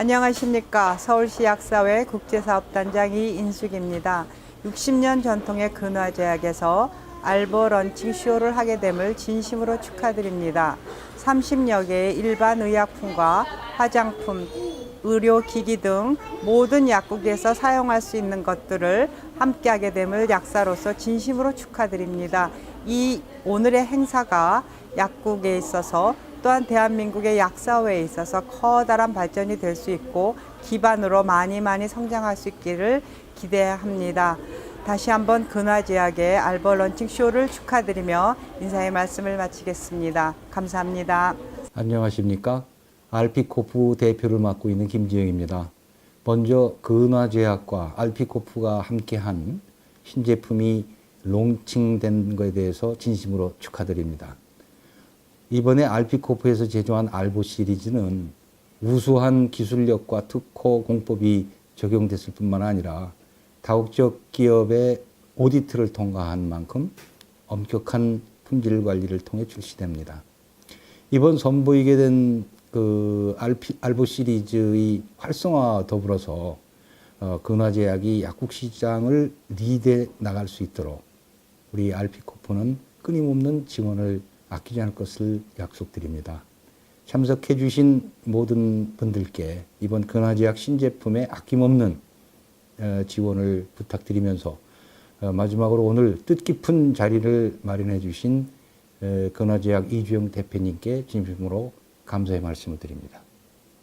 안녕하십니까. 서울시 약사회 국제사업단장 이 인숙입니다. 60년 전통의 근화제약에서 알버 런칭 쇼를 하게 됨을 진심으로 축하드립니다. 30여 개의 일반 의약품과 화장품, 의료기기 등 모든 약국에서 사용할 수 있는 것들을 함께하게 됨을 약사로서 진심으로 축하드립니다. 이 오늘의 행사가 약국에 있어서 또한 대한민국의 약사회에 있어서 커다란 발전이 될 수 있고 기반으로 많이 많이 성장할 수 있기를 기대합니다. 다시 한번 근화제약의 알버 런칭 쇼를 축하드리며 인사의 말씀을 마치겠습니다. 감사합니다. 안녕하십니까. 알피코프 대표를 맡고 있는 김지영입니다. 먼저 근화제약과 알피코프가 함께한 신제품이 론칭된 것에 대해서 진심으로 축하드립니다. 이번에 알피코프에서 제조한 알보 시리즈는 우수한 기술력과 특허 공법이 적용됐을 뿐만 아니라 다국적 기업의 오디트를 통과한 만큼 엄격한 품질 관리를 통해 출시됩니다. 이번 선보이게 된그 알보 시리즈의 활성화 더불어서 어, 근화제약이 약국 시장을 리드해 나갈 수 있도록 우리 알피코프는 끊임없는 지원을 아끼지 않을 것을 약속드립니다. 참석해 주신 모든 분들께 이번 근화제약 신제품에 아낌없는 어, 지원을 부탁드리면서 어, 마지막으로 오늘 뜻깊은 자리를 마련해 주신 에, 근화제약 이주영 대표님께 진심으로 감사의 말씀을 드립니다.